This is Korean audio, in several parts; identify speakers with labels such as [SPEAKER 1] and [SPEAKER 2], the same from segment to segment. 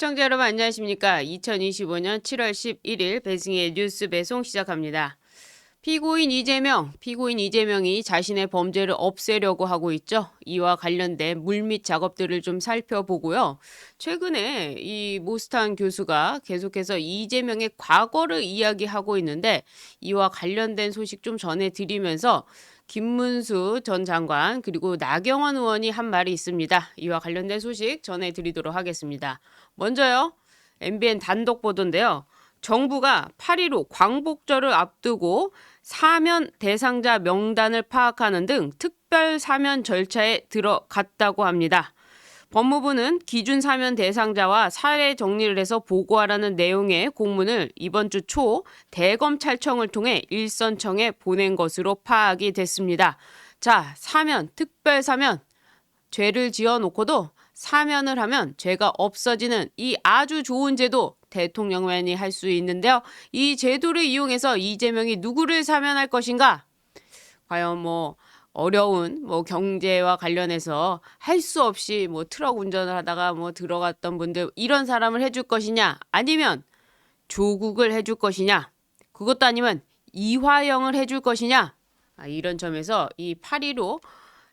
[SPEAKER 1] 시청자 여러분 안녕하십니까? 2025년 7월 11일 배승의 뉴스 배송 시작합니다. 피고인 이재명, 피고인 이재명이 자신의 범죄를 없애려고 하고 있죠. 이와 관련된 물밑 작업들을 좀 살펴보고요. 최근에 이 모스탄 교수가 계속해서 이재명의 과거를 이야기하고 있는데 이와 관련된 소식 좀 전해드리면서 김문수 전 장관 그리고 나경원 의원이 한 말이 있습니다. 이와 관련된 소식 전해드리도록 하겠습니다. 먼저요. MBN 단독 보도인데요. 정부가 8.15 광복절을 앞두고 사면 대상자 명단을 파악하는 등 특별 사면 절차에 들어갔다고 합니다. 법무부는 기준 사면 대상자와 사례 정리를 해서 보고하라는 내용의 공문을 이번 주 초 대검찰청을 통해 일선청에 보낸 것으로 파악이 됐습니다. 자, 사면, 특별 사면, 죄를 지어 놓고도 사면을 하면 죄가 없어지는 이 아주 좋은 제도 대통령만이 할 수 있는데요. 이 제도를 이용해서 이재명이 누구를 사면할 것인가? 과연 뭐 어려운 뭐 경제와 관련해서 할 수 없이 뭐 트럭 운전을 하다가 뭐 들어갔던 분들 이런 사람을 해줄 것이냐 아니면 조국을 해줄 것이냐 그것도 아니면 이화영을 해줄 것이냐 아, 이런 점에서 이 8.15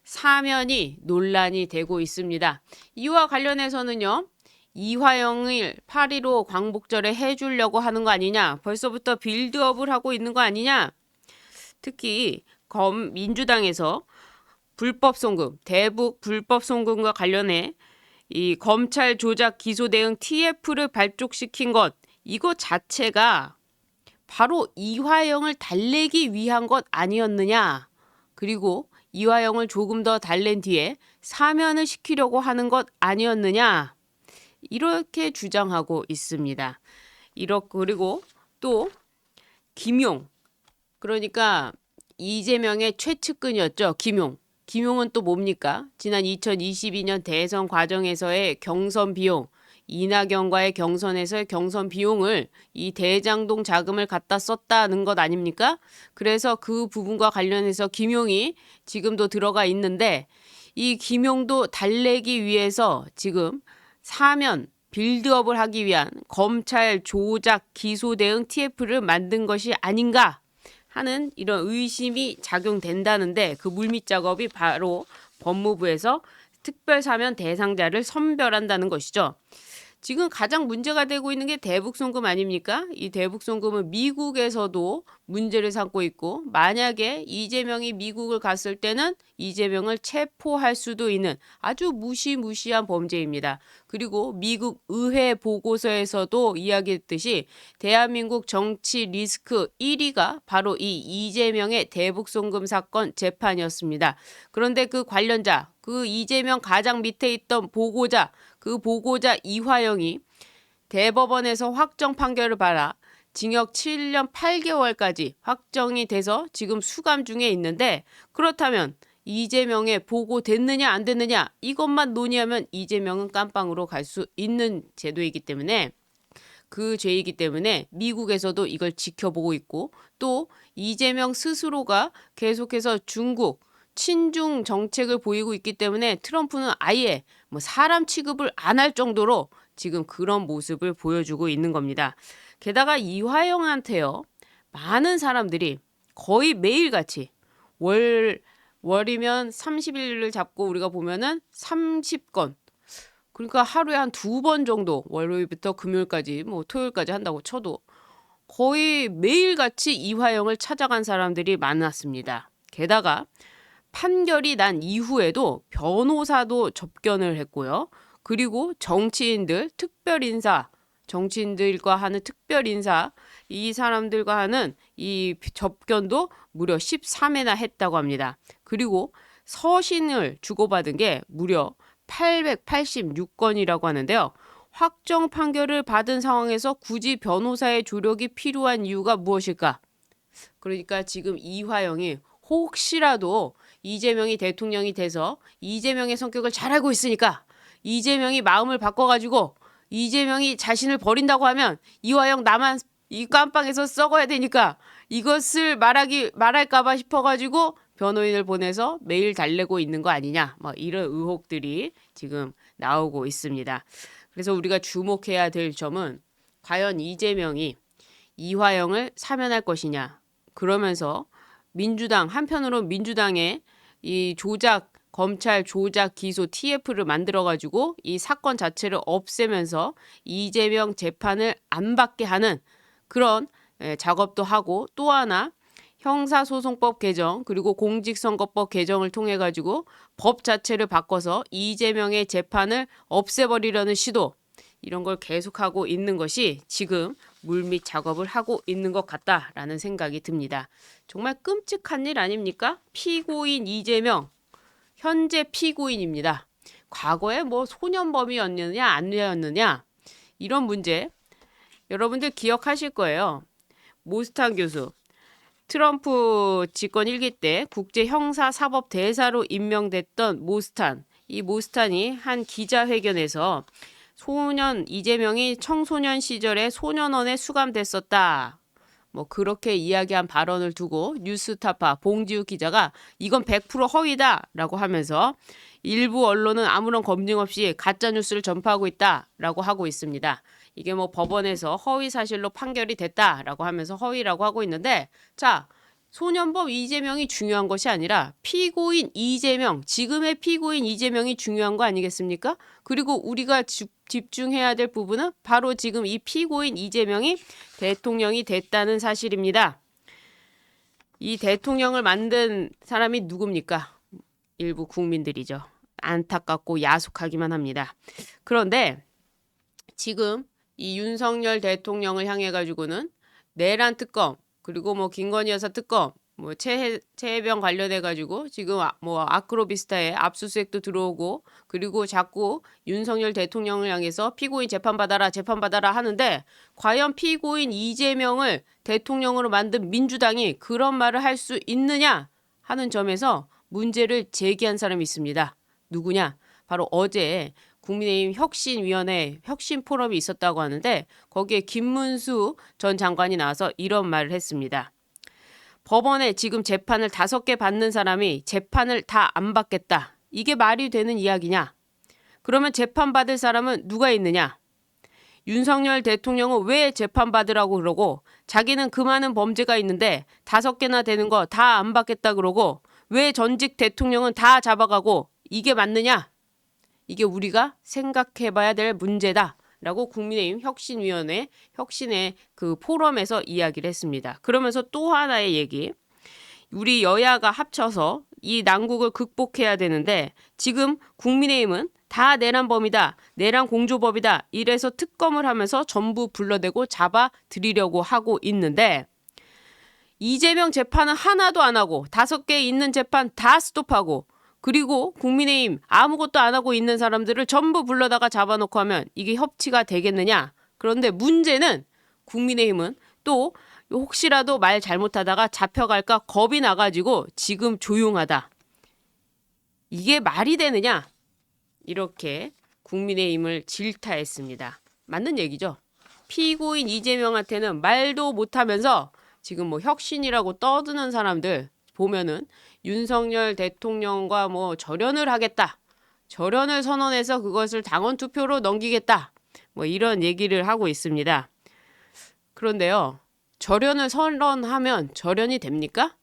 [SPEAKER 1] 사면이 논란이 되고 있습니다. 이와 관련해서는요. 이화영을 8.15 광복절에 해주려고 하는 거 아니냐 벌써부터 빌드업을 하고 있는 거 아니냐 특히 검 민주당에서 불법 송금, 대북 불법 송금과 관련해 이 검찰 조작 기소 대응 TF를 발족시킨 것 이거 자체가 바로 이화영을 달래기 위한 것 아니었느냐. 그리고 이화영을 조금 더 달랜 뒤에 사면을 시키려고 하는 것 아니었느냐. 이렇게 주장하고 있습니다. 이렇 그리고 또 김용 그러니까 이재명의 최측근이었죠. 김용. 김용은 또 뭡니까? 지난 2022년 대선 과정에서의 경선 비용, 이낙연과의 경선에서의 경선 비용을 이 대장동 자금을 갖다 썼다는 것 아닙니까? 그래서 그 부분과 관련해서 김용이 지금도 들어가 있는데 이 김용도 달래기 위해서 지금 사면 빌드업을 하기 위한 검찰 조작 기소 대응 TF를 만든 것이 아닌가 하는 이런 의심이 작용된다는데 그 물밑 작업이 바로 법무부에서 특별 사면 대상자를 선별한다는 것이죠. 지금 가장 문제가 되고 있는 게 대북 송금 아닙니까? 이 대북 송금은 미국에서도 문제를 삼고 있고 만약에 이재명이 미국을 갔을 때는 이재명을 체포할 수도 있는 아주 무시무시한 범죄입니다. 그리고 미국 의회 보고서에서도 이야기했듯이 대한민국 정치 리스크 1위가 바로 이 이재명의 대북 송금 사건 재판이었습니다. 그런데 그 관련자 그 이재명 가장 밑에 있던 보고자 그 보고자 이화영이 대법원에서 확정 판결을 받아 징역 7년 8개월까지 확정이 돼서 지금 수감 중에 있는데 그렇다면 이재명의 보고 됐느냐 안 됐느냐 이것만 논의하면 이재명은 깜빵으로 갈 수 있는 제도이기 때문에 그 죄이기 때문에 미국에서도 이걸 지켜보고 있고 또 이재명 스스로가 계속해서 중국 친중 정책을 보이고 있기 때문에 트럼프는 아예 뭐 사람 취급을 안 할 정도로 지금 그런 모습을 보여주고 있는 겁니다. 게다가 이화영한테요. 많은 사람들이 거의 매일같이 월 월이면 30일을 잡고 우리가 보면은 30건 그러니까 하루에 한 두 번 정도 월요일부터 금요일까지 뭐 토요일까지 한다고 쳐도 거의 매일같이 이화영을 찾아간 사람들이 많았습니다. 게다가 판결이 난 이후에도 변호사도 접견을 했고요. 그리고 정치인들, 특별 인사, 정치인들과 하는 특별 인사, 이 사람들과 하는 이 접견도 무려 13회나 했다고 합니다. 그리고 서신을 주고받은 게 무려 886건이라고 하는데요. 확정 판결을 받은 상황에서 굳이 변호사의 조력이 필요한 이유가 무엇일까? 그러니까 지금 이화영이 혹시라도 이재명이 대통령이 돼서 이재명의 성격을 잘 알고 있으니까 이재명이 마음을 바꿔가지고 이재명이 자신을 버린다고 하면 이화영 나만 이 깜빵에서 썩어야 되니까 이것을 말하기 말할까봐 싶어가지고 변호인을 보내서 매일 달래고 있는 거 아니냐 뭐 이런 의혹들이 지금 나오고 있습니다. 그래서 우리가 주목해야 될 점은 과연 이재명이 이화영을 사면할 것이냐. 그러면서 민주당 한편으로 민주당의 이 조작 검찰 조작 기소 TF를 만들어 가지고 이 사건 자체를 없애면서 이재명 재판을 안 받게 하는 그런 예, 작업도 하고 또 하나 형사소송법 개정 그리고 공직선거법 개정을 통해 가지고 법 자체를 바꿔서 이재명의 재판을 없애버리려는 시도 이런 걸 계속하고 있는 것이 지금 물밑 작업을 하고 있는 것 같다라는 생각이 듭니다. 정말 끔찍한 일 아닙니까? 피고인 이재명 현재 피고인입니다. 과거에 뭐 소년범이었느냐 아니었느냐 이런 문제 여러분들 기억하실 거예요. 모스탄 교수 트럼프 집권 1기 때 국제 형사 사법 대사로 임명됐던 모스탄 이 모스탄이 한 기자회견에서 소년 이재명이 청소년 시절에 소년원에 수감됐었다. 뭐 그렇게 이야기한 발언을 두고 뉴스타파 봉지우 기자가 이건 100% 허위다라고 하면서 일부 언론은 아무런 검증 없이 가짜 뉴스를 전파하고 있다라고 하고 있습니다. 이게 뭐 법원에서 허위 사실로 판결이 됐다라고 하면서 허위라고 하고 있는데 자 소년범 이재명이 중요한 것이 아니라 피고인 이재명 지금의 피고인 이재명이 중요한 거 아니겠습니까? 그리고 우리가 주- 집중해야 될 부분은 바로 지금 이 피고인 이재명이 대통령이 됐다는 사실입니다. 이 대통령을 만든 사람이 누굽니까? 일부 국민들이죠. 안타깝고 야속하기만 합니다. 그런데 지금 이 윤석열 대통령을 향해 가지고는 내란 특검 그리고 뭐 김건희 여사 특검 뭐 최해 최해병 관련해 가지고 지금 아, 뭐 아크로비스타에 압수수색도 들어오고 그리고 자꾸 윤석열 대통령을 향해서 피고인 재판 받아라 재판 받아라 하는데 과연 피고인 이재명을 대통령으로 만든 민주당이 그런 말을 할 수 있느냐 하는 점에서 문제를 제기한 사람이 있습니다. 누구냐? 바로 어제 국민의힘 혁신위원회 혁신 포럼이 있었다고 하는데 거기에 김문수 전 장관이 나와서 이런 말을 했습니다. 법원에 지금 재판을 다섯 개 받는 사람이 재판을 다 안 받겠다. 이게 말이 되는 이야기냐? 그러면 재판 받을 사람은 누가 있느냐? 윤석열 대통령은 왜 재판 받으라고 그러고 자기는 그 많은 범죄가 있는데 다섯 개나 되는 거 다 안 받겠다 그러고 왜 전직 대통령은 다 잡아가고 이게 맞느냐? 이게 우리가 생각해 봐야 될 문제다. 라고 국민의힘 혁신위원회 혁신의 그 포럼에서 이야기를 했습니다. 그러면서 또 하나의 얘기. 우리 여야가 합쳐서 이 난국을 극복해야 되는데 지금 국민의힘은 다 내란범이다. 내란 공조법이다. 이래서 특검을 하면서 전부 불러대고 잡아 들이려고 하고 있는데 이재명 재판은 하나도 안 하고 다섯 개 있는 재판 다 스톱하고 그리고 국민의힘 아무것도 안 하고 있는 사람들을 전부 불러다가 잡아놓고 하면 이게 협치가 되겠느냐? 그런데 문제는 국민의힘은 또 혹시라도 말 잘못하다가 잡혀갈까 겁이 나가지고 지금 조용하다. 이게 말이 되느냐? 이렇게 국민의힘을 질타했습니다. 맞는 얘기죠. 피고인 이재명한테는 말도 못하면서 지금 뭐 혁신이라고 떠드는 사람들 보면은 윤석열 대통령과 뭐 절연을 하겠다. 절연을 선언해서 그것을 당원 투표로 넘기겠다. 뭐 이런 얘기를 하고 있습니다. 그런데요. 절연을 선언하면 절연이 됩니까?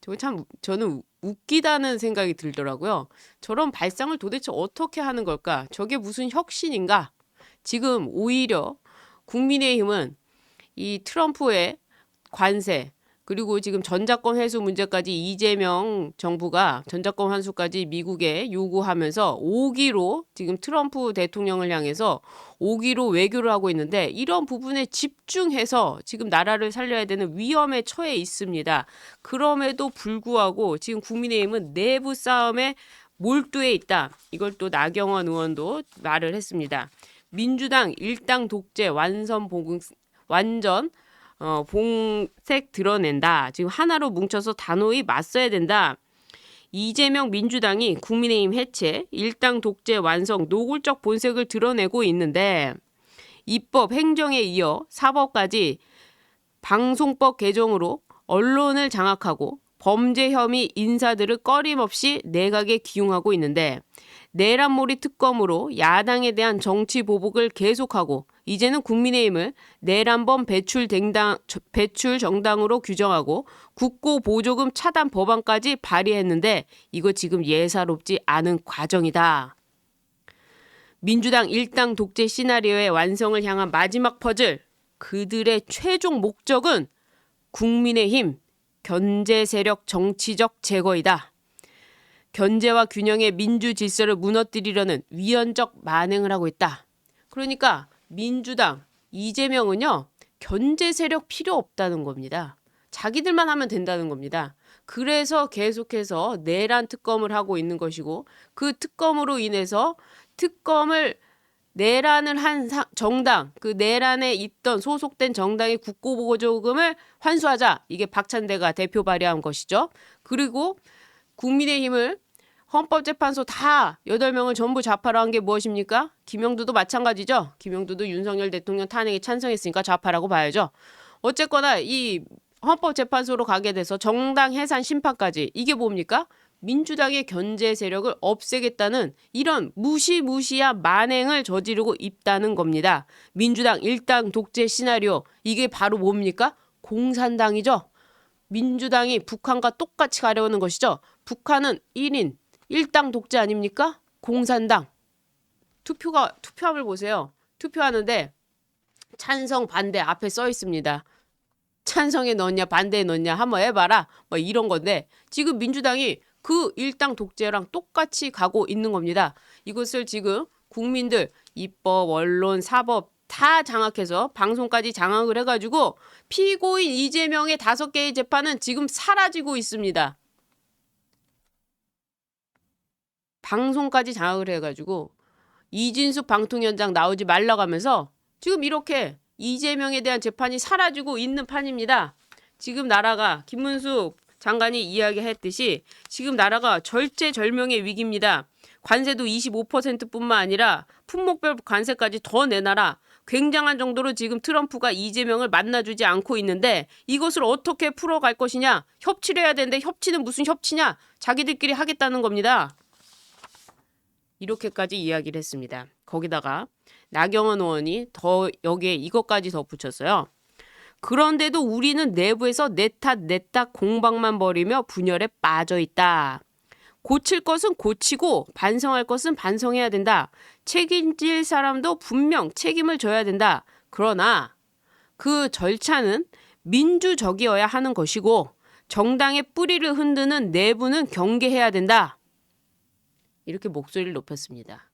[SPEAKER 1] 저참 저는 웃기다는 생각이 들더라고요. 저런 발상을 도대체 어떻게 하는 걸까? 저게 무슨 혁신인가? 지금 오히려 국민의힘은 이 트럼프의 관세 그리고 지금 전자권 회수 문제까지 이재명 정부가 전자권 환수까지 미국에 요구하면서 5기로 지금 트럼프 대통령을 향해서 5기로 외교를 하고 있는데 이런 부분에 집중해서 지금 나라를 살려야 되는 위험에 처해 있습니다. 그럼에도 불구하고 지금 국민의힘은 내부 싸움에 몰두해 있다. 이걸 또 나경원 의원도 말을 했습니다. 민주당 일당 독재 완선 봉 완전 어, 봉색 드러낸다. 지금 하나로 뭉쳐서 단호히 맞서야 된다. 이재명 민주당이 국민의힘 해체, 일당 독재 완성, 노골적 본색을 드러내고 있는데 입법, 행정에 이어 사법까지 방송법 개정으로 언론을 장악하고 범죄 혐의 인사들을 꺼림없이 내각에 기용하고 있는데 내란몰이 특검으로 야당에 대한 정치 보복을 계속하고 이제는 국민의힘을 내란범 배출 댕당, 배출 정당으로 규정하고 국고 보조금 차단 법안까지 발의했는데 이거 지금 예사롭지 않은 과정이다. 민주당 일당 독재 시나리오의 완성을 향한 마지막 퍼즐 그들의 최종 목적은 국민의힘 견제 세력 정치적 제거이다. 견제와 균형의 민주 질서를 무너뜨리려는 위헌적 만행을 하고 있다. 그러니까 민주당 이재명은요 견제 세력 필요 없다는 겁니다. 자기들만 하면 된다는 겁니다. 그래서 계속해서 내란 특검을 하고 있는 것이고 그 특검으로 인해서 특검을 내란을 한 사- 정당 그 내란에 있던 소속된 정당의 국고보조금을 환수하자 이게 박찬대가 대표 발의한 것이죠. 그리고 국민의힘을 헌법재판소 다 여덟 명을 전부 좌파로 한 게 무엇입니까? 김영두도 마찬가지죠. 김영두도 윤석열 대통령 탄핵에 찬성했으니까 좌파라고 봐야죠. 어쨌거나 이 헌법재판소로 가게 돼서 정당 해산 심판까지 이게 뭡니까? 민주당의 견제 세력을 없애겠다는 이런 무시무시한 만행을 저지르고 있다는 겁니다. 민주당 일당 독재 시나리오 이게 바로 뭡니까? 공산당이죠. 민주당이 북한과 똑같이 가려는 것이죠. 북한은 1인 일당 독재 아닙니까? 공산당. 투표가 투표함을 보세요. 투표하는데 찬성 반대 앞에 써 있습니다. 찬성에 넣냐 반대에 넣냐 한번 해봐라 뭐 이런 건데 지금 민주당이 그 일당 독재랑 똑같이 가고 있는 겁니다. 이것을 지금 국민들 입법, 언론, 사법 다 장악해서 방송까지 장악을 해가지고 피고인 이재명의 다섯 개의 재판은 지금 사라지고 있습니다. 방송까지 장악을 해가지고 이진숙 방통위원장 나오지 말라고 하면서 지금 이렇게 이재명에 대한 재판이 사라지고 있는 판입니다. 지금 나라가 김문수 장관이 이야기했듯이 지금 나라가 절제절명의 위기입니다. 관세도 25%뿐만 아니라 품목별 관세까지 더 내놔라. 굉장한 정도로 지금 트럼프가 이재명을 만나주지 않고 있는데 이것을 어떻게 풀어갈 것이냐? 협치를 해야 되는데 협치는 무슨 협치냐? 자기들끼리 하겠다는 겁니다. 이렇게까지 이야기를 했습니다. 거기다가 나경원 의원이 더 여기에 이것까지 덧붙였어요. 그런데도 우리는 내부에서 내 탓 내 탓 공방만 벌이며 분열에 빠져 있다. 고칠 것은 고치고 반성할 것은 반성해야 된다. 책임질 사람도 분명 책임을 져야 된다. 그러나 그 절차는 민주적이어야 하는 것이고 정당의 뿌리를 흔드는 내부는 경계해야 된다. 이렇게 목소리를 높였습니다.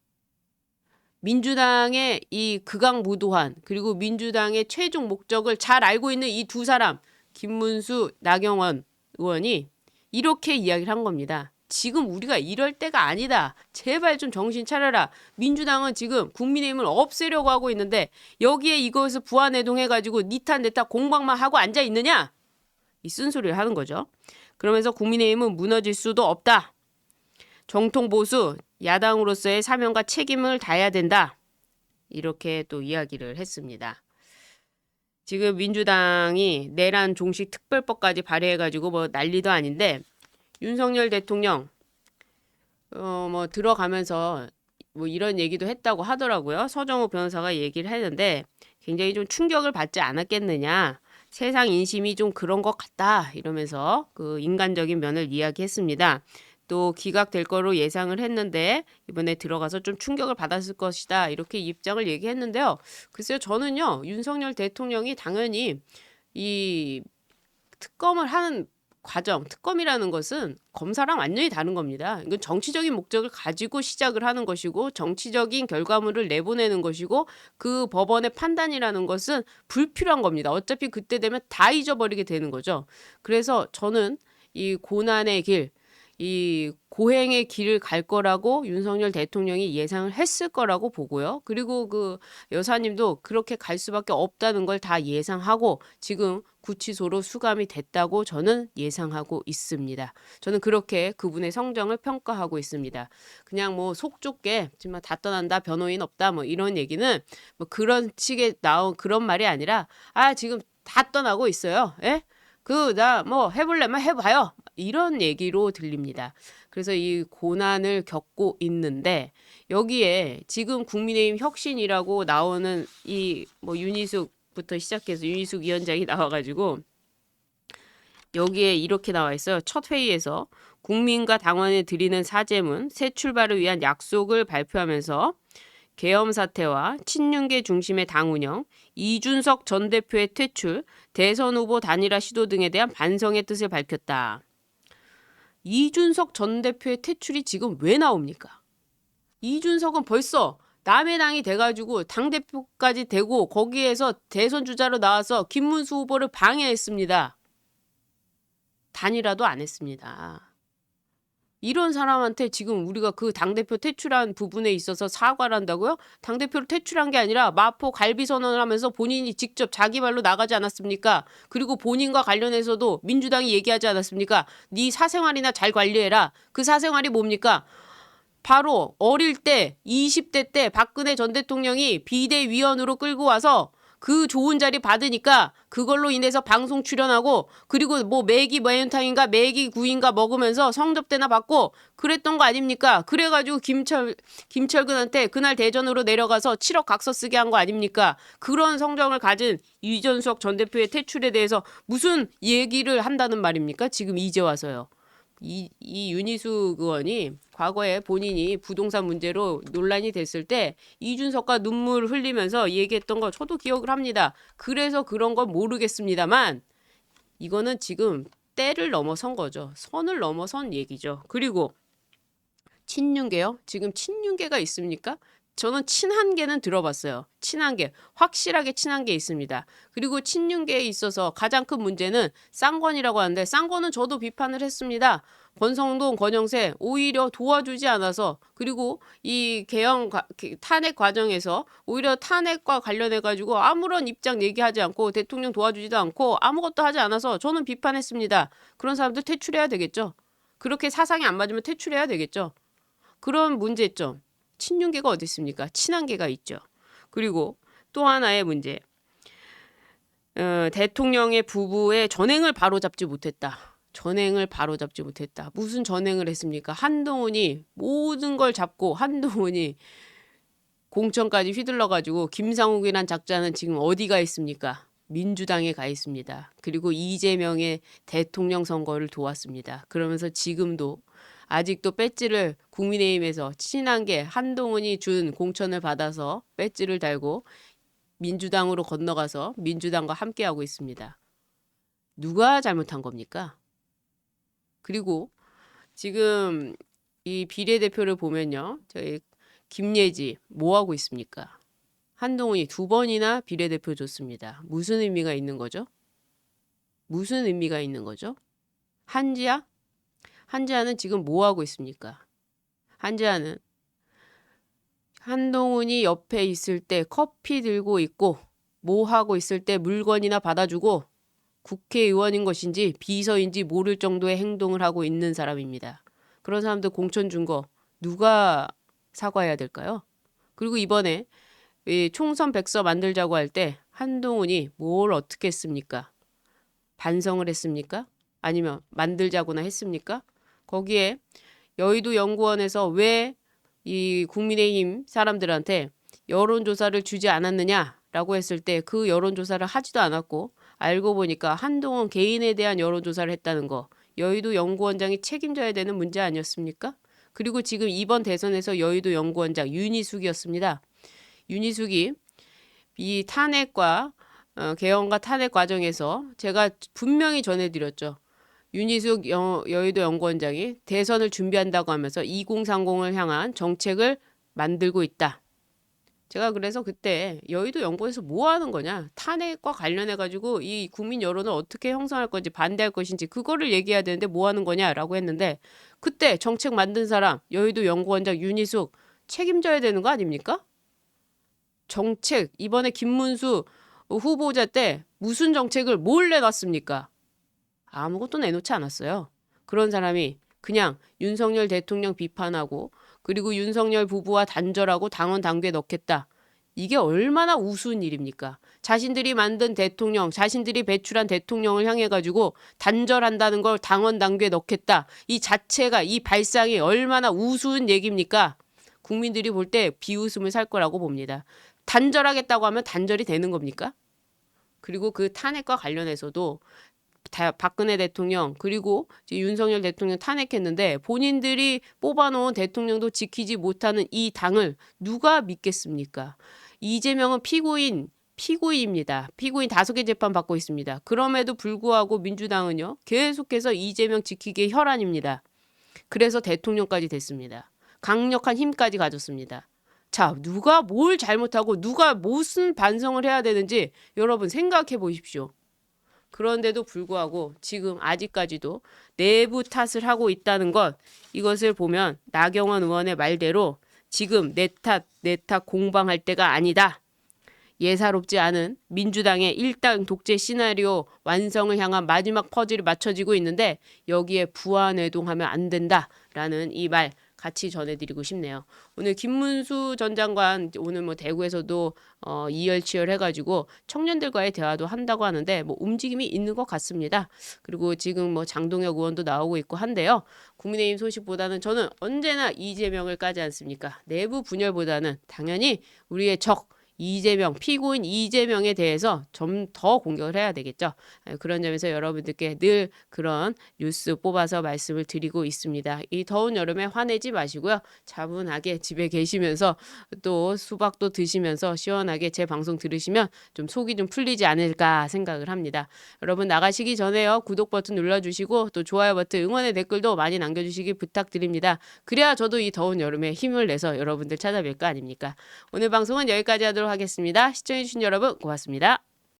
[SPEAKER 1] 민주당의 이 극악무도한 그리고 민주당의 최종 목적을 잘 알고 있는 이 두 사람 김문수 나경원 의원이 이렇게 이야기를 한 겁니다. 지금 우리가 이럴 때가 아니다. 제발 좀 정신 차려라. 민주당은 지금 국민의힘을 없애려고 하고 있는데 여기에 이것을 부안해동해가지고 니탄 내탓 공방만 하고 앉아 있느냐? 이 쓴소리를 하는 거죠. 그러면서 국민의힘은 무너질 수도 없다. 정통 보수 야당으로서의 사명과 책임을 다해야 된다. 이렇게 또 이야기를 했습니다. 지금 민주당이 내란 종식 특별법까지 발의해가지고 뭐 난리도 아닌데 윤석열 대통령 어 뭐 들어가면서 뭐 이런 얘기도 했다고 하더라고요. 서정호 변호사가 얘기를 했는데 굉장히 좀 충격을 받지 않았겠느냐. 세상 인심이 좀 그런 것 같다 이러면서 그 인간적인 면을 이야기했습니다. 또 기각될 거로 예상을 했는데 이번에 들어가서 좀 충격을 받았을 것이다 이렇게 입장을 얘기했는데요. 글쎄요 저는요 윤석열 대통령이 당연히 이 특검을 하는 과정, 특검이라는 것은 검사랑 완전히 다른 겁니다. 이건 정치적인 목적을 가지고 시작을 하는 것이고 정치적인 결과물을 내보내는 것이고 그 법원의 판단이라는 것은 불필요한 겁니다. 어차피 그때 되면 다 잊어버리게 되는 거죠. 그래서 저는 이 고난의 길, 이 고행의 길을 갈 거라고 윤석열 대통령이 예상을 했을 거라고 보고요. 그리고 그 여사님도 그렇게 갈 수밖에 없다는 걸 다 예상하고 지금 구치소로 수감이 됐다고 저는 예상하고 있습니다. 저는 그렇게 그분의 성정을 평가하고 있습니다. 그냥 뭐 속 좁게 정말 다 떠난다 변호인 없다 뭐 이런 얘기는 뭐 그런 식의 나온 그런 말이 아니라 아 지금 다 떠나고 있어요. 예? 그 나 뭐 해볼래면 해봐요. 이런 얘기로 들립니다. 그래서 이 고난을 겪고 있는데 여기에 지금 국민의힘 혁신이라고 나오는 이 뭐 윤희숙부터 시작해서 윤희숙 위원장이 나와가지고 여기에 이렇게 나와 있어요. 첫 회의에서 국민과 당원에 드리는 사죄문 새 출발을 위한 약속을 발표하면서 계엄 사태와 친윤계 중심의 당 운영, 이준석 전 대표의 퇴출, 대선 후보 단일화 시도 등에 대한 반성의 뜻을 밝혔다. 이준석 전 대표의 퇴출이 지금 왜 나옵니까? 이준석은 벌써 남의 당이 돼가지고 당 대표까지 되고 거기에서 대선 주자로 나와서 김문수 후보를 방해했습니다. 단일화도 안 했습니다. 이런 사람한테 지금 우리가 그 당대표 퇴출한 부분에 있어서 사과를 한다고요? 당대표를 퇴출한 게 아니라 마포 갈비 선언을 하면서 본인이 직접 자기 말로 나가지 않았습니까? 그리고 본인과 관련해서도 민주당이 얘기하지 않았습니까? 네 사생활이나 잘 관리해라. 그 사생활이 뭡니까? 바로 어릴 때 20대 때 박근혜 전 대통령이 비대위원으로 끌고 와서 그 좋은 자리 받으니까 그걸로 인해서 방송 출연하고 그리고 뭐 매기 매운탕인가 매기 구인가 먹으면서 성접대나 받고 그랬던 거 아닙니까? 그래가지고 김철 김철근한테 그날 대전으로 내려가서 7억 각서 쓰게 한 거 아닙니까? 그런 성정을 가진 이전수석 전 대표의 퇴출에 대해서 무슨 얘기를 한다는 말입니까? 지금 이제 와서요. 이, 이 윤희숙 의원이 과거에 본인이 부동산 문제로 논란이 됐을 때 이준석과 눈물 흘리면서 얘기했던 거 저도 기억을 합니다. 그래서 그런 건 모르겠습니다만 이거는 지금 때를 넘어선 거죠. 선을 넘어선 얘기죠. 그리고 친윤계요? 지금 친윤계가 있습니까? 저는 친한계는 들어봤어요. 친한계. 확실하게 친한계 있습니다. 그리고 친윤계에 있어서 가장 큰 문제는 쌍권이라고 하는데 쌍권은 저도 비판을 했습니다. 권성동, 권영세 오히려 도와주지 않아서 그리고 이 개헌 과- 탄핵 과정에서 오히려 탄핵과 관련해 가지고 아무런 입장 얘기하지 않고 대통령 도와주지도 않고 아무것도 하지 않아서 저는 비판했습니다. 그런 사람들 퇴출해야 되겠죠. 그렇게 사상이 안 맞으면 퇴출해야 되겠죠. 그런 문제점. 친윤계가 어디 있습니까? 친한계가 있죠. 그리고 또 하나의 문제. 어, 대통령의 부부의 전행을 바로잡지 못했다. 전행을 바로잡지 못했다. 무슨 전행을 했습니까? 한동훈이 모든 걸 잡고 한동훈이 공천까지 휘둘러 가지고 김상욱이란 작자는 지금 어디가 있습니까? 민주당에 가 있습니다. 그리고 이재명의 대통령 선거를 도왔습니다. 그러면서 지금도 아직도 배지를 국민의힘에서 친한 게 한동훈이 준 공천을 받아서 배지를 달고 민주당으로 건너가서 민주당과 함께하고 있습니다. 누가 잘못한 겁니까? 그리고 지금 이 비례대표를 보면요. 저희 김예지 뭐 하고 있습니까? 한동훈이 두 번이나 비례대표 줬습니다. 무슨 의미가 있는 거죠? 무슨 의미가 있는 거죠? 한지아? 한지아는 지금 뭐 하고 있습니까? 한지아는 한동훈이 옆에 있을 때 커피 들고 있고 뭐 하고 있을 때 물건이나 받아주고 국회의원인 것인지 비서인지 모를 정도의 행동을 하고 있는 사람입니다. 그런 사람들 공천 준 거 누가 사과해야 될까요? 그리고 이번에 이 총선 백서 만들자고 할 때 한동훈이 뭘 어떻게 했습니까? 반성을 했습니까? 아니면 만들자고나 했습니까? 거기에 여의도 연구원에서 왜 이 국민의힘 사람들한테 여론조사를 주지 않았느냐라고 했을 때 그 여론조사를 하지도 않았고 알고 보니까 한동훈 개인에 대한 여론조사를 했다는 거 여의도 연구원장이 책임져야 되는 문제 아니었습니까? 그리고 지금 이번 대선에서 여의도 연구원장 윤희숙이었습니다. 윤희숙이 이 탄핵과 어, 개헌과 탄핵 과정에서 제가 분명히 전해드렸죠. 윤희숙 여, 여의도 연구원장이 대선을 준비한다고 하면서 2030을 향한 정책을 만들고 있다. 제가 그래서 그때 여의도 연구원에서 뭐 하는 거냐 탄핵과 관련해 가지고 이 국민 여론을 어떻게 형성할 건지 반대할 것인지 그거를 얘기해야 되는데 뭐 하는 거냐라고 했는데 그때 정책 만든 사람 여의도 연구원장 윤희숙 책임져야 되는 거 아닙니까? 정책 이번에 김문수 후보자 때 무슨 정책을 뭘 내놨습니까? 아무것도 내놓지 않았어요. 그런 사람이 그냥 윤석열 대통령 비판하고 그리고 윤석열 부부와 단절하고 당원 당규에 넣겠다. 이게 얼마나 우스운 일입니까? 자신들이 만든 대통령, 자신들이 배출한 대통령을 향해 가지고 단절한다는 걸 당원 당규에 넣겠다. 이 자체가 이 발상이 얼마나 우스운 얘기입니까? 국민들이 볼 때 비웃음을 살 거라고 봅니다. 단절하겠다고 하면 단절이 되는 겁니까? 그리고 그 탄핵과 관련해서도 다- 박근혜 대통령 그리고 윤석열 대통령 탄핵했는데 본인들이 뽑아놓은 대통령도 지키지 못하는 이 당을 누가 믿겠습니까? 이재명은 피고인 피고인입니다. 피고인 다섯 개 재판 받고 있습니다. 그럼에도 불구하고 민주당은요 계속해서 이재명 지키기의 혈안입니다. 그래서 대통령까지 됐습니다. 강력한 힘까지 가졌습니다. 자, 누가 뭘 잘못하고 누가 무슨 반성을 해야 되는지 여러분 생각해 보십시오. 그런데도 불구하고 지금 아직까지도 내부 탓을 하고 있다는 것 이것을 보면 나경원 의원의 말대로 지금 내 탓, 내 탓 공방할 때가 아니다. 예사롭지 않은 민주당의 일당 독재 시나리오 완성을 향한 마지막 퍼즐이 맞춰지고 있는데 여기에 부안해동하면 안 된다라는 이 말 같이 전해드리고 싶네요. 오늘 김문수 전 장관 오늘 뭐 대구에서도 어, 이열치열 해가지고 청년들과의 대화도 한다고 하는데 뭐 움직임이 있는 것 같습니다. 그리고 지금 뭐 장동혁 의원도 나오고 있고 한데요. 국민의힘 소식보다는 저는 언제나 이재명을 까지 않습니까? 내부 분열보다는 당연히 우리의 적 이재명 피고인 이재명에 대해서 좀 더 공격을 해야 되겠죠. 아, 그런 점에서 여러분들께 늘 그런 뉴스 뽑아서 말씀을 드리고 있습니다. 이 더운 여름에 화내지 마시고요. 차분하게 집에 계시면서 또 수박도 드시면서 시원하게 제 방송 들으시면 좀 속이 좀 풀리지 않을까 생각을 합니다. 여러분 나가시기 전에요. 구독 버튼 눌러주시고 또 좋아요 버튼 응원의 댓글도 많이 남겨주시기 부탁드립니다. 그래야 저도 이 더운 여름에 힘을 내서 여러분들 찾아뵐 거 아닙니까? 오늘 방송은 여기까지 하도록 하겠습니다. 시청해주신 여러분 고맙습니다.